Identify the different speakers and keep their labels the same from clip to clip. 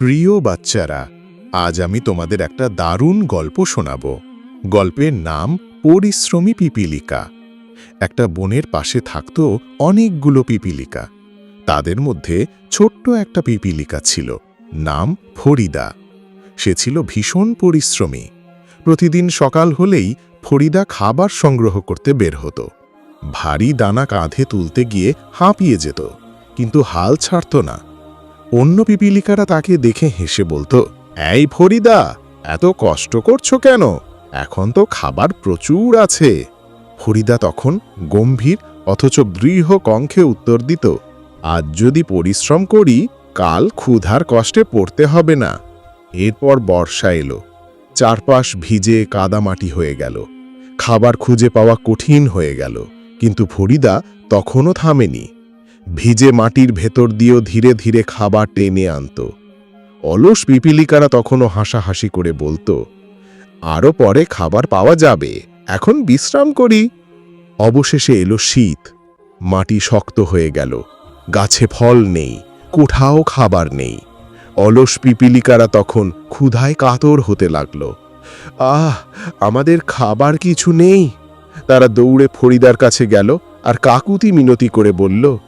Speaker 1: প্রিয় বাচ্চারা, আজ আমি তোমাদের একটা দারুণ গল্প শোনাব। গল্পের নাম পরিশ্রমী পিপিলিকা। একটা বনের পাশে থাকত অনেকগুলো পিপিলিকা। তাদের মধ্যে ছোট্ট একটা পিপিলিকা ছিল, নাম ফরিদা। সে ছিল ভীষণ পরিশ্রমী। প্রতিদিন সকাল হলেই ফরিদা খাবার সংগ্রহ করতে বের হতো। ভারী দানা কাঁধে তুলতে গিয়ে হাঁপিয়ে যেত, কিন্তু হাল ছাড়ত না। অন্য পিপিলিকারা তাকে দেখে হেসে বলতো, এই ফরিদা, এত কষ্ট করছ কেন? এখন তো খাবার প্রচুর আছে। ফরিদা তখন গম্ভীর অথচ দৃঢ় কণ্ঠে উত্তর দিত, আজ যদি পরিশ্রম করি, কাল ক্ষুধার কষ্টে পড়তে হবে না। এরপর বর্ষা এলো, চারপাশ ভিজে কাদামাটি হয়ে গেল, খাবার খুঁজে পাওয়া কঠিন হয়ে গেল, কিন্তু ফরিদা তখনও থামেনি। ভিজে মাটির ভেতর দিয়েও ধীরে ধীরে খাবার টেনে আনত। অলস পিপিলিকারা তখনও হাসাহাসি করে বলতো আরও পরে খাবার পাওয়া যাবে, এখন বিশ্রাম করি। অবশেষে এলো শীত। মাটি শক্ত হয়ে গেল। গাছে ফল নেই, কোঠাও খাবার নেই। অলস পিপিলিকারা তখন ক্ষুধায় কাতর হতে লাগল। আহ, আমাদের খাবার কিছু নেই। তারা দৌড়ে ফরিদার কাছে গেল আর কাকুতি মিনতি করে বলল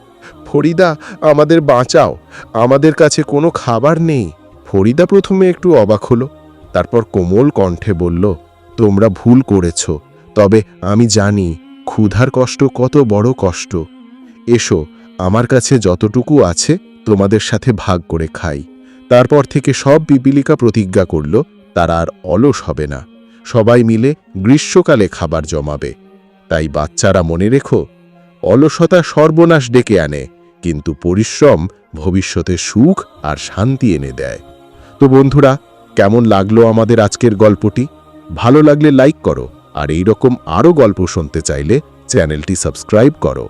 Speaker 1: ফরিদা, আমাদের বাঁচাও। আমাদের কাছে কোনো খাবার নেই। ফরিদা প্রথমে একটু অবাক হলো। তারপর কোমল কণ্ঠে বলল, তোমরা ভুল করেছ। তবে আমি জানি, ক্ষুধার কষ্ট কত বড় কষ্ট। এসো, আমার কাছে যতটুকু আছে, তোমাদের সাথে ভাগ করে খাই। তারপর থেকে সব পিপিলিকা প্রতিজ্ঞা করল, তারা আর অলস হবে না। সবাই মিলে গ্রীষ্মকালে খাবার জমাবে। তাই বাচ্চারা মনে রেখো, অলসতা সর্বনাশ ডেকে আনে। কিন্তু পরিশ্রম ভবিষ্যতে সুখ আর শান্তি এনে দেয়। তো বন্ধুরা, কেমন লাগল আমাদের আজকের গল্পটি? ভালো লাগলে লাইক করো আর এই রকম আরও গল্প শুনতে চাইলে চ্যানেলটি সাবস্ক্রাইব করো।